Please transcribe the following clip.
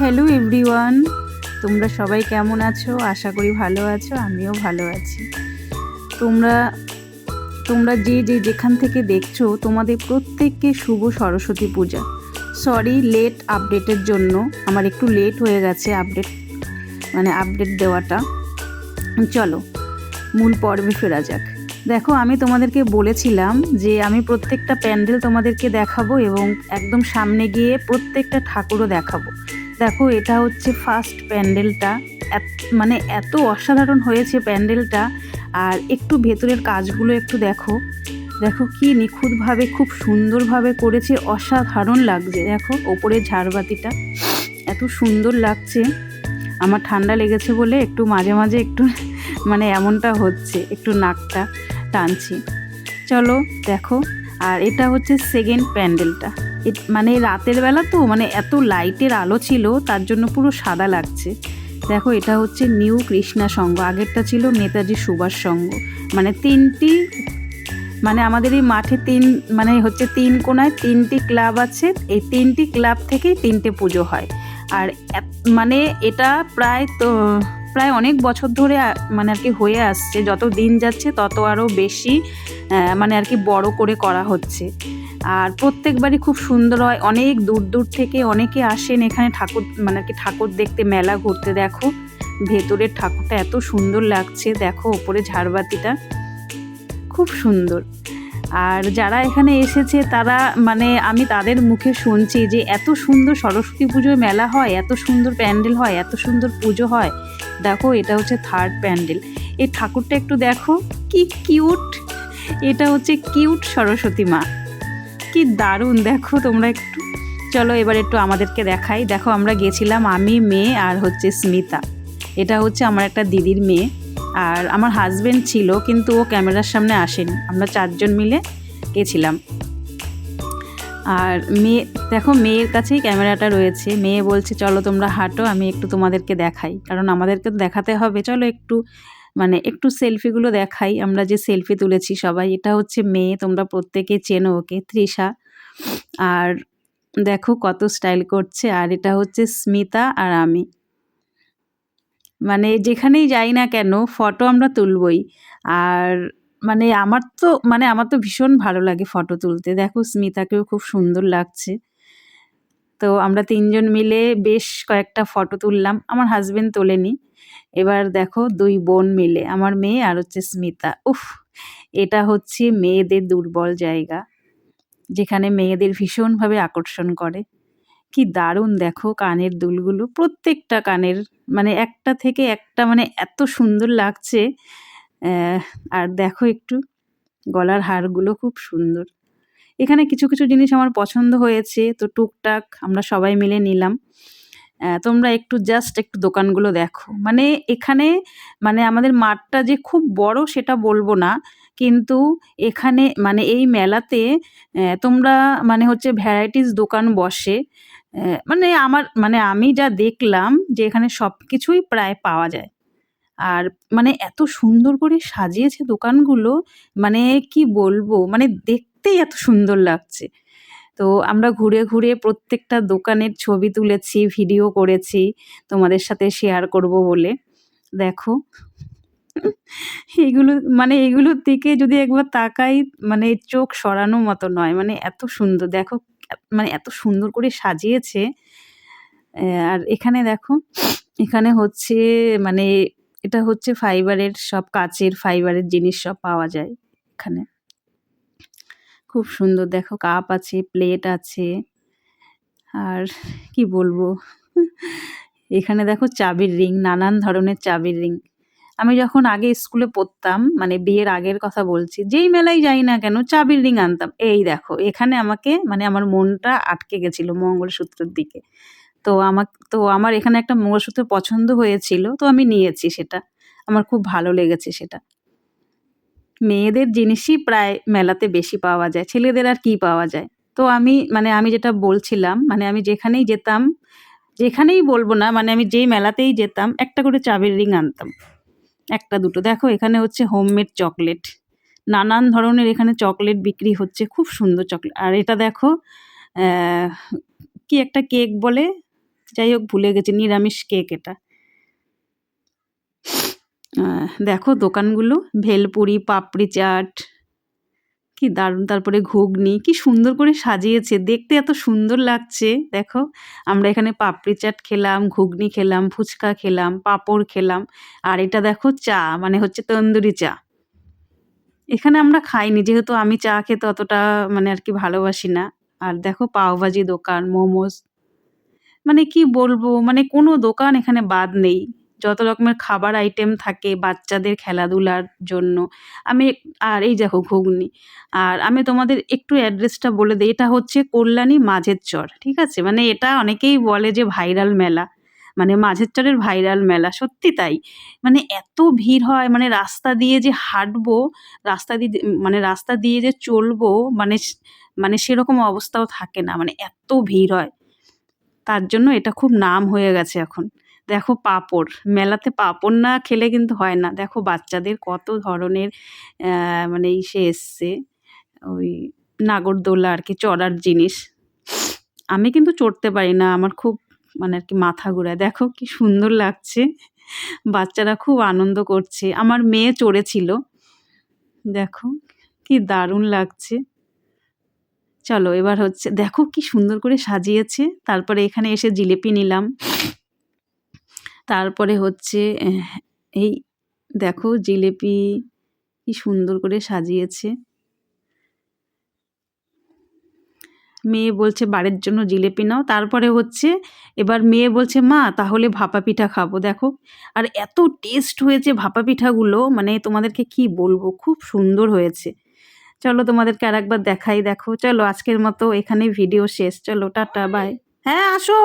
Hello everyone তোমরা সবাই কেমন আছো? আশা করি ভালো আছো, আমিও ভালো আছি। তোমরা তোমরা যে যে যেখান থেকে দেখছ, তোমাদের প্রত্যেককে শুভ সরস্বতী পূজা। সরি লেট আপডেটের জন্য, আমার একটু লেট হয়ে গেছে আপডেট মানে আপডেট দেওয়াটা। চলো, মূল পর্বে ফেরা যাক। দেখো, আমি তোমাদেরকে বলেছিলাম যে, আমি প্রত্যেকটা প্যান্ডেল তোমাদেরকে দেখাবো এবং একদম সামনে গিয়ে প্রত্যেকটা ঠাকুরও দেখাবো। দেখো, এটা হচ্ছে ফার্স্ট প্যান্ডেলটা। মানে এত অসাধারণ হয়েছে প্যান্ডেলটা। আর একটু ভেতরের কাজগুলো একটু দেখো। দেখো কি নিখুঁতভাবে, খুব সুন্দরভাবে করেছে। অসাধারণ লাগছে, দেখো ওপরে ঝাড়বাতিটা। এত সুন্দর লাগছে। আমার ঠান্ডা লেগেছে বলে একটু মাঝে মাঝে একটু মানে এমনটা হচ্ছে, একটু নাকটা টানছি। চলো দেখো। আর এটা হচ্ছে সেকেন্ড প্যান্ডেলটা। মানে রাতের বেলা তো মানে এত লাইটের আলো ছিল, তার জন্য পুরো সাদা লাগছে। দেখো, এটা হচ্ছে নিউ কৃষ্ণা সংঘ আগেরটা ছিল নেতাজি সুভাষ সংঘ মানে তিনটি মানে আমাদের এই মাঠে তিন মানে হচ্ছে তিন কোনায় তিনটি ক্লাব আছে, এই তিনটি ক্লাব থেকেই তিনটে পুজো হয়। আর মানে এটা প্রায় তো, প্রায় অনেক বছর ধরে মানে আর কি হয়ে আসছে, যত দিন যাচ্ছে তত আরও বেশি মানে আর কি বড় করে করা হচ্ছে। আর প্রত্যেকবারই খুব সুন্দর হয়। অনেক দূর দূর থেকে অনেকে আসেন এখানে ঠাকুর মানে কি ঠাকুর দেখতে, মেলা ঘুরতে। দেখো, ভেতরের ঠাকুরটা এত সুন্দর লাগছে। দেখো, ওপরে ঝাড়বাতিটা খুব সুন্দর। আর যারা এখানে এসেছে, তারা মানে আমি তাদের মুখে শুনছি যে এত সুন্দর সরস্বতী পুজোয় মেলা হয়, এত সুন্দর প্যান্ডেল হয়, এত সুন্দর পুজো হয়। দেখো, এটা হচ্ছে থার্ড প্যান্ডেল। এই ঠাকুরটা একটু দেখো, কি কিউট এটা হচ্ছে কিউট সরস্বতী মা। কি দারুণ, দেখো তোমরা একটু। চলো এবার একটু আমাদেরকে দেখাই। দেখো আমরা গেছিলাম আমি, মেয়ে আর হচ্ছে স্মিতা। এটা হচ্ছে আমার একটা দিদির মেয়ে। আর আমার হাজব্যান্ড ছিল, কিন্তু ও ক্যামেরার সামনে আসেনি। আমরা চারজন মিলে গেছিলাম। আর মেয়ে, দেখো মেয়ের কাছেই ক্যামেরাটা রয়েছে। মেয়ে বলছে, চলো তোমরা হাঁটো, আমি একটু তোমাদেরকে দেখাই। কারণ আমাদেরকে তো দেখাতে হবে। চলো একটু মানে একটু সেলফিগুলো দেখাই, আমরা যে সেলফি তুলেছি সবাই, এটা হচ্ছে মেয়ে, তোমরা প্রত্যেকে চেনো ওকে, তৃষা। আর দেখো কত স্টাইল করছে, আর এটা হচ্ছে স্মিতা আর আমি। মানে যেখানেই যাই না কেন ফটো আমরা তুলবই। আর মানে আমার তো মানে আমার তো ভীষণ ভালো লাগে ফটো তুলতে। দেখো স্মিতাকেও খুব সুন্দর লাগছে। তো আমরা তিনজন মিলে বেশ কয়েকটা ফটো তুললাম। আমার হাজবেন্ড তোলেনি। এবার দেখো দুই বোন মিলে, আমার মেয়ে আর হচ্ছে স্মিতা। উফ, এটা হচ্ছে মেয়েদের দুর্বল জায়গা, যেখানে মেয়েদের ভীষণভাবে আকর্ষণ করে। কি দারুণ দেখো কানের দুলগুলো, প্রত্যেকটা কানের মানে একটা থেকে একটা মানে এত সুন্দর লাগছে। আর দেখো একটু, গলার হারগুলো খুব সুন্দর। এখানে কিছু কিছু জিনিস আমার পছন্দ হয়েছে, তো টুকটাক আমরা সবাই মিলে নিলাম। তোমরা একটু জাস্ট একটু দোকানগুলো দেখো। মানে এখানে মানে আমাদের মাঠটা যে খুব বড় সেটা বলব না, কিন্তু এখানে মানে এই মেলাতে তোমরা মানে হচ্ছে ভ্যারাইটিস দোকান বসে মানে আমার মানে আমি যা দেখলাম যে এখানে সব কিছুই প্রায় পাওয়া যায়। আর মানে এত সুন্দর করে সাজিয়েছে দোকানগুলো মানে কি বলব মানে দেখতেই এত সুন্দর লাগছে। তো আমরা ঘুরে ঘুরে প্রত্যেকটা দোকানের ছবি তুলেছি ভিডিও করেছি, তোমাদের সাথে শেয়ার করব বলে। দেখো, এগুলো মানে এগুলোর দিকে যদি একবার তাকাই মানে চোখ সরানো মতো নয় মানে এত সুন্দর, দেখো মানে এত সুন্দর করে সাজিয়েছে। আর এখানে দেখো, এখানে হচ্ছে মানে এটা হচ্ছে ফাইবারের সব কাচের ফাইবারের জিনিস সব পাওয়া যায় এখানে। খুব সুন্দর। দেখো কাপ আছে, প্লেট আছে। আর কি বলব? এখানে দেখো চাবির রিং, নানান ধরনের চাবির রিং। আমি যখন আগে স্কুলে পড়তাম মানে বিয়ের আগের কথা বলছি, যেই মেলায় যাই না কেন চাবির রিং আনতাম। এই দেখো, এখানে আমাকে মানে আমার মনটা আটকে গেছিল মঙ্গলসূত্রের দিকে। তো আমার তো আমার এখানে একটা মঙ্গলসূত্র পছন্দ হয়েছিল, তো আমি নিয়েছি সেটা। আমার খুব ভালো লেগেছে সেটা। মেয়েদের জিনিসই প্রায় মেলাতে বেশি পাওয়া যায়, ছেলেদের আর কি পাওয়া যায়? তো আমি মানে আমি যেটা বলছিলাম মানে আমি যেখানেই যেতাম, যেখানেই বলব না মানে আমি যেই মেলাতেই যেতাম, একটা করে চাবির রিং আনতাম। একটা, দুটো। দেখো, এখানে হচ্ছে হোমমেড চকলেট নানান ধরনের এখানে চকলেট বিক্রি হচ্ছে, খুব সুন্দর চকলেট আর এটা দেখো কি একটা কেক বলে? যাই হোক, ভুলে গেছি, নিরামিষ কেক এটা। দেখো দোকানগুলো, ভেলপুরি, পাপড়ি চাট, কি দারুণ। তারপরে ঘুগনি, কি সুন্দর করে সাজিয়েছে। দেখতে এত সুন্দর লাগছে, দেখো। আমরা এখানে পাপড়ি চাট খেলাম, ঘুগনি খেলাম, ফুচকা খেলাম, পাঁপড় খেলাম। আর এটা দেখো চা মানে হচ্ছে তন্দুরি চা। এখানে আমরা খাইনি, যেহেতু আমি চা খেতে অতটা মানে আর কি ভালোবাসি না। আর দেখো পাওভাজি দোকান, মোমোস। মানে কি বলব মানে কোনো দোকান এখানে বাদ নেই। যত রকমের খাবার আইটেম থাকে বাচ্চাদের খেলাধুলার জন্য, আমি আর এই দেখো ঘুগনি, আর আমি তোমাদের একটু অ্যাড্রেসটা বলে দিই, এটা হচ্ছে কল্যাণী মাঝের চর, ঠিক আছে? মানে এটা অনেকেই বলে যে ভাইরাল মেলা মানে মাঝের চরের ভাইরাল মেলা, সত্যি তাই? মানে এত ভিড় হয় মানে রাস্তা দিয়ে যে হাঁটবো, রাস্তা দিয়ে মানে রাস্তা দিয়ে যে চলবো মানে মানে সেরকম অবস্থাও থাকে না মানে এত ভিড় হয়। তার জন্য এটা খুব নাম হয়ে গেছে এখন। দেখো পাঁপড়, মেলাতে পাঁপড় না খেলে কিন্তু হয় না। দেখো বাচ্চাদের কত ধরনের মানে ইসে এসছে, ওই নাগরদোলা আর কি, চড়ার জিনিস। আমি কিন্তু চড়তে পারি না, আমার খুব মানে আর কি মাথা ঘুরায়। দেখো কি সুন্দর লাগছে, বাচ্চারা খুব আনন্দ করছে। আমার মেয়ে চড়েছিল, দেখো কি দারুণ লাগছে। চলো এবার হচ্ছে, দেখো কি সুন্দর করে সাজিয়েছে, তারপরে এখানে এসে জিলিপি নিলাম। তারপরে হচ্ছে এই দেখো জিলেপি কি সুন্দর করে সাজিয়েছে। মেয়ে বলছে, বাড়ির জন্য জিলেপি নাও। তারপরে হচ্ছে, এবার মেয়ে বলছে, মা, তাহলে ভাপা পিঠা খাব। দেখো, আর এত টেস্ট হয়েছে ভাপা পিঠাগুলো মানে তোমাদেরকে কি বলব, খুব সুন্দর হয়েছে। চলো তোমাদেরকে আর একবার দেখাই, দেখো। চলো আজকের মতো এখানে ভিডিও শেষ। চলো, টাটা বাই হ্যাঁ আসো।